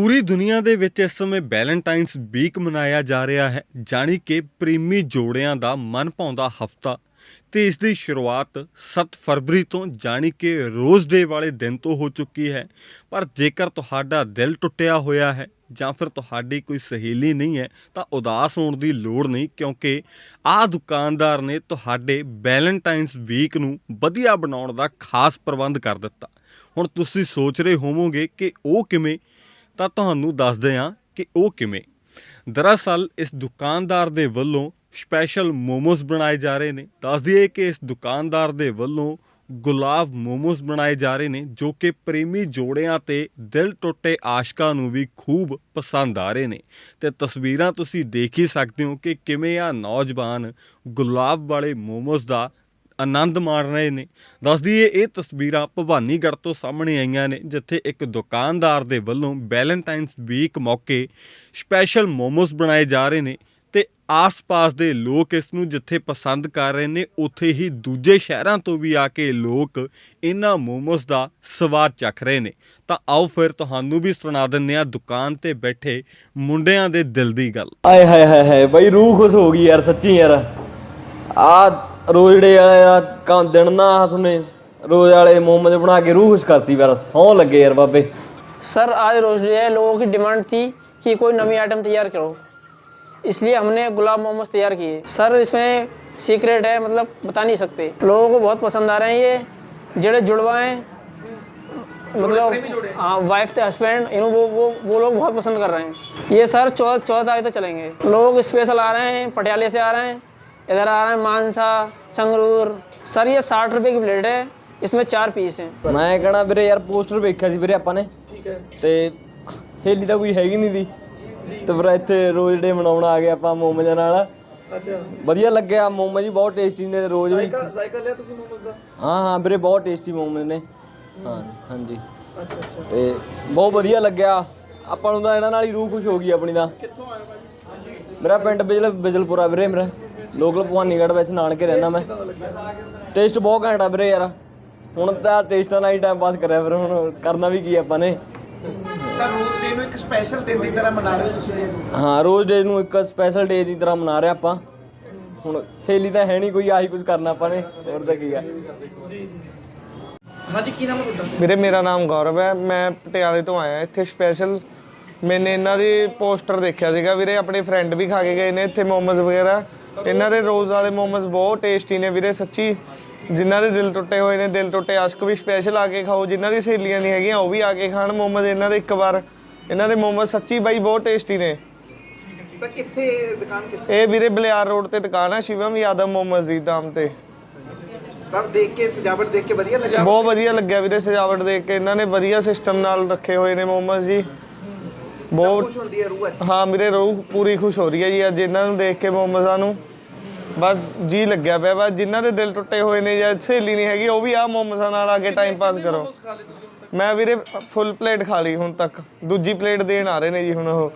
ਪੂਰੀ ਦੁਨੀਆ ਦੇ ਵਿੱਚ ਇਸ ਸਮੇਂ ਵੈਲੈਂਟਾਈਨਸ ਵੀਕ ਮਨਾਇਆ ਜਾ ਰਿਹਾ ਹੈ, ਜਾਣੀ ਕਿ ਪ੍ਰੇਮੀ ਜੋੜਿਆਂ ਦਾ ਮਨ ਭਾਉਂਦਾ ਹਫਤਾ। ਤੇ ਇਸ ਦੀ ਸ਼ੁਰੂਆਤ 7 ਫਰਵਰੀ ਤੋਂ, ਜਾਣੀ ਕਿ ਰੋਜ਼ ਡੇ ਵਾਲੇ ਦਿਨ ਤੋਂ ਹੋ ਚੁੱਕੀ ਹੈ। ਪਰ ਜੇਕਰ ਤੁਹਾਡਾ ਦਿਲ ਟੁੱਟਿਆ ਹੋਇਆ ਹੈ ਜਾਂ ਫਿਰ ਤੁਹਾਡੀ ਕੋਈ ਸਹੇਲੀ ਨਹੀਂ ਹੈ, ਤਾਂ ਉਦਾਸ ਹੋਣ ਦੀ ਲੋੜ ਨਹੀਂ, ਕਿਉਂਕਿ ਆਹ ਦੁਕਾਨਦਾਰ ਨੇ ਤੁਹਾਡੇ ਵੈਲੈਂਟਾਈਨਸ ਵੀਕ ਨੂੰ ਵਧੀਆ ਬਣਾਉਣ ਦਾ ਖਾਸ ਪ੍ਰਬੰਧ ਕਰ ਦਿੱਤਾ। ਹੁਣ ਤੁਸੀਂ ਸੋਚ ਰਹੇ ਹੋਵੋਗੇ ਕਿ ਉਹ ਕਿਵੇਂ ਤਾਂ ਤੁਹਾਨੂੰ ਦੱਸਦੇ ਹਾਂ ਕਿ ਉਹ ਕਿਵੇਂ। ਦਰਅਸਲ, ਇਸ ਦੁਕਾਨਦਾਰ ਦੇ ਵੱਲੋਂ ਸਪੈਸ਼ਲ ਮੋਮੋਸ ਬਣਾਏ ਜਾ ਰਹੇ ਨੇ। ਦੱਸ ਦਈਏ ਕਿ ਇਸ ਦੁਕਾਨਦਾਰ ਦੇ ਵੱਲੋਂ ਗੁਲਾਬ ਮੋਮੋਸ ਬਣਾਏ ਜਾ ਰਹੇ ਨੇ, ਜੋ ਕਿ ਪ੍ਰੇਮੀ ਜੋੜਿਆਂ ਤੇ ਦਿਲ ਟੁੱਟੇ ਆਸ਼ਕਾਂ ਨੂੰ ਵੀ ਖੂਬ ਪਸੰਦ ਆ ਰਹੇ ਨੇ। ਤੇ ਤਸਵੀਰਾਂ ਤੁਸੀਂ ਦੇਖ ਹੀ ਸਕਦੇ ਹੋ ਕਿ ਕਿਵੇਂ ਆ ਨੌਜਵਾਨ ਗੁਲਾਬ ਵਾਲੇ ਮੋਮੋਸ ਦਾ ਆਨੰਦ ਮਾਣ ਰਹੇ ਨੇ। ਦੱਸ ਦਈਏ ਇਹ ਤਸਵੀਰਾਂ ਭਵਾਨੀਗੜ੍ਹ ਤੋਂ ਸਾਹਮਣੇ ਆਈਆਂ ਨੇ, ਜਿੱਥੇ ਇੱਕ ਦੁਕਾਨਦਾਰ ਦੇ ਵੱਲੋਂ ਵੈਲੈਂਟਾਈਨਸ ਵੀਕ ਮੌਕੇ ਸਪੈਸ਼ਲ ਮੋਮੋਸ ਬਣਾਏ ਜਾ ਰਹੇ ਨੇ ਤੇ ਆਸ-ਪਾਸ ਦੇ ਲੋਕ ਇਸ ਨੂੰ ਜਿੱਥੇ ਪਸੰਦ ਕਰ ਰਹੇ ਨੇ, ਉੱਥੇ ਹੀ ਦੂਜੇ ਸ਼ਹਿਰਾਂ ਤੋਂ ਵੀ ਆ ਕੇ ਲੋਕ ਇਹਨਾਂ ਮੋਮੋਸ ਦਾ ਸਵਾਦ ਚੱਖ ਰਹੇ ਨੇ। ਤਾਂ ਆਓ ਫਿਰ ਤੁਹਾਨੂੰ ਵੀ ਸੁਣਾ ਦਿੰਦੇ ਆ ਦੁਕਾਨ ਤੇ ਬੈਠੇ ਮੁੰਡਿਆਂ ਦੇ ਦਿਲ ਦੀ ਗੱਲ। ਆਏ ਹਾਏ ਹਾਏ ਹਾਏ, ਬਈ ਰੂਹ ਖੁਸ਼ ਹੋ ਗਈ ਯਾਰ, ਸੱਚੀ ਯਾਰ। ਆ ਰੋਜੜੇ ਵਾਲੇ ਆ ਕਾਂ ਦਿਨ ਨਾ ਤੁਹਾਨੂੰ ਰੋਜ਼ ਵਾਲੇ ਮੋਮੋਜ਼ ਬਣਾ ਕੇ ਰੂਹ ਖੁਸ਼ ਕਰਤੀ ਯਾਰ ਸੌ ਲੱਗੇ ਯਾਰ ਬਾਬੇ सर आज रोज डे है लोगों की डिमांड थी कि कोई नवी आइटम तैयार करो इसलिए हमने गुलाब मोमोज तैयार किए सर इसमें सीक्रेट है मतलब बता नहीं सकते लोगों को बहुत पसंद आ रहे हैं ये जेड़े जुड़वा हैं मतलब हाँ वाइफ थे हस्बैंड इन्हों वो वो वो लोग बहुत पसंद कर रहे हैं ये सर चौदह चौदह तारीख तक चलेंगे लोग स्पेशल आ रहे हैं पटियाले से आ रहे हैं इधर आ रहे हैं मानसा संगरूर सर ये साठ रुपये की प्लेट है इसमें चार पीस हैं ਮੈਂ ਕਹਣਾ ਵੀਰੇ ਯਾਰ ਪੋਸਟਰ ਵੇਖਿਆ ਸੀ ਵੀਰੇ ਆਪਾਂ ਨੇ ਠੀਕ ਹੈ ਤੇ ਸਹੇਲੀ ਤਾਂ ਕੋਈ ਹੈਗੀ ਨਹੀਂ ਦੀ ਤੇ ਫਿਰ ਇੱਥੇ ਰੋਜ਼ ਡੇ ਮਨਾਉਣ ਆ ਗਏ ਆਪਾਂ ਮੋਮੋਜ਼ ਨਾਲ ਅੱਛਾ ਵਧੀਆ ਲੱਗਿਆ ਮੋਮੋਜ਼ ਵੀ ਬਹੁਤ ਟੇਸਟੀ ਨੇ ਰੋਜ਼ ਵੀ ਸਾਈਕਲ ਲਿਆ ਤੁਸੀਂ ਮੋਮੋਸ ਦਾ ਹਾਂ ਹਾਂ ਵੀਰੇ ਬਹੁਤ ਟੇਸਟੀ ਮੋਮੋਜ਼ ਨੇ ਹਾਂ ਹਾਂਜੀ ਅੱਛਾ ਅੱਛਾ ਤੇ ਬਹੁਤ ਵਧੀਆ ਲੱਗਿਆ ਆਪਾਂ ਨੂੰ ਤਾਂ ਇਹਨਾਂ ਨਾਲ ਹੀ ਰੂਹ ਖੁਸ਼ ਹੋ ਗਈ ਆਪਣੀ ਦਾ ਕਿੱਥੋਂ ਆਏ ਭਾਜੀ ਮੇਰਾ ਪਿੰਡ ਬਿਜਲ ਬਿਜਲਪੁਰਾ ਵੀਰੇ ਮੇਰਾ ਲੋਕਲ ਭਵਾਨੀਗੜ੍ਹ ਵਿੱਚ ਨਾਨਕੇ ਰਹਿਣਾ ਮੈਂ। ਟੇਸਟ ਬਹੁਤ ਘੈਂਟ ਆ ਵੀਰੇ ਯਾਰ। ਹੁਣ ਤਾਂ ਟੇਸਟਾਂ ਨਾਲ ਹੀ ਟਾਈਮ ਪਾਸ ਕਰਿਆ ਫਿਰ ਹੁਣ ਕਰਨਾ ਵੀ ਕੀ ਆਪਾਂ ਨੇ। ਤਾਂ ਰੋਜ਼ ਡੇ ਨੂੰ ਇੱਕ ਸਪੈਸ਼ਲ ਦਿਨ ਦੀ ਤਰ੍ਹਾਂ ਮਨਾ ਰਹੇ ਹੋ ਤੁਸੀਂ ਅੱਜ ਹਾਂ ਰੋਜ਼ ਡੇ ਨੂੰ ਇੱਕ ਸਪੈਸ਼ਲ ਡੇ ਦੀ ਤਰ੍ਹਾਂ ਮਨਾ ਰਹੇ ਆਪਾਂ। ਹੁਣ ਸਹੇਲੀ ਤਾਂ ਹੈ ਨਹੀਂ ਕੋਈ ਆਹੀ ਕੁਝ ਕਰਨਾ ਆਪਾਂ ਨੇ। ਹੋਰ ਤਾਂ ਕੀ ਆ। ਹਾਂਜੀ ਕੀ ਨਾਮ ਹੈ ਤੁਹਾਡਾ? ਵੀਰੇ ਮੇਰਾ ਨਾਮ ਗੌਰਵ ਹੈ। ਮੈਂ ਪਟਿਆਲੇ ਤੋਂ ਆਇਆ ਇੱਥੇ ਸਪੈਸ਼ਲ ਮੈਨੇ ਇਹਨਾਂ ਦੀ ਪੋਸਟਰ ਦੇਖਿਆ ਸੀਗਾ। ਵੀਰੇ ਆਪਣੇ ਫਰੈਂਡ ਵੀ ਖਾ ਕੇ ਗਏ ਨੇ ਇੱਥੇ ਮੋਮੋਜ਼ ਵਗੈਰਾ। ਇਹਨਾਂ ਦੇ ਰੋਜ਼ ਵਾਲੇ ਮੋਮੋਜ਼ ਬਹੁਤ ਟੇਸਟੀ ਨੇ ਵੀਰੇ ਸੱਚੀ। ਜਿਨ੍ਹਾਂ ਦੇ ਦਿਲ ਟੁੱਟੇ ਹੋਏ ਨੇ ਦਿਲ ਟੁੱਟੇ ਆਸ਼ਕ ਵੀ ਸਪੈਸ਼ਲ ਆ ਕੇ ਖਾਓ। ਜਿਨ੍ਹਾਂ ਦੀ ਸਹੇਲੀਆਂ ਨਹੀਂ ਹੈਗੀਆਂ ਉਹ ਵੀ ਆ ਕੇ ਖਾਣ ਮੋਮੋਜ਼ ਇਹਨਾਂ ਦੇ ਇੱਕ ਵਾਰ। ਇਹਨਾਂ ਦੇ ਮੋਮੋਜ਼ ਸੱਚੀ ਬਾਈ ਬਹੁਤ ਟੇਸਟੀ ਨੇ। ਤਾਂ ਕਿੱਥੇ ਦੁਕਾਨ ਕਿੱਥੇ? ਇਹ ਵੀਰੇ ਬਲਿਆਰ ਰੋਡ ਤੇ ਦੁਕਾਨ ਹੈ ਸ਼ਿਵਮ ਯਾਦਵ ਮੋਮੋਜ਼ ਦੀ ਨਾਮ ਤੇ। ਤਾਂ ਦੇਖ ਕੇ ਸਜਾਵਟ ਦੇਖ ਕੇ ਵਧੀਆ ਲੱਗਾ ਬਹੁਤ ਵਧੀਆ ਲੱਗਿਆ ਵੀਰੇ ਸਜਾਵਟ ਦੇਖ ਕੇ। ਇਹਨਾਂ ਨੇ ਵਧੀਆ ਸਿਸਟਮ ਨਾਲ ਰੱਖੇ ਹੋਏ ਨੇ ਮੋਮੋਜ਼ ਜੀ। ਬਹੁਤ ਖੁਸ਼ ਹੁੰਦੀ ਹੈ ਰੂਹ ਅੱਜ? ਹਾਂ ਮੇਰੇ ਰੂਹ ਪੂਰੀ ਖੁਸ਼ ਹੋ ਰਹੀ ਹੈ ਜੀ ਅੱਜ ਇਹਨਾਂ ਨੂੰ ਦੇਖ ਕੇ ਮੋਮੋਜ਼ਾਂ ਨੂੰ। ਬਸ ਜੀ ਲੱਗਿਆ ਪਿਆ ਬਸ ਜਿਨ੍ਹਾਂ ਦੇ ਦਿਲ ਟੁੱਟੇ ਹੋਏ ਨੇ ਜਾਂ ਸਹੇਲੀ ਨਹੀਂ ਹੈਗੀ ਉਹ ਵੀ ਆ ਮੋਮੋਜ਼ਾਂ ਨਾਲ ਆ ਕੇ ਟਾਈਮ ਪਾਸ ਕਰੋ। ਮੈਂ ਵੀਰੇ ਫੁੱਲ ਪਲੇਟ ਖਾ ਲਈ ਹੁਣ ਤੱਕ। ਦੂਜੀ ਪਲੇਟ ਦੇਣ ਆ ਰਹੇ ਨੇ ਜੀ ਹੁਣ ਉਹ।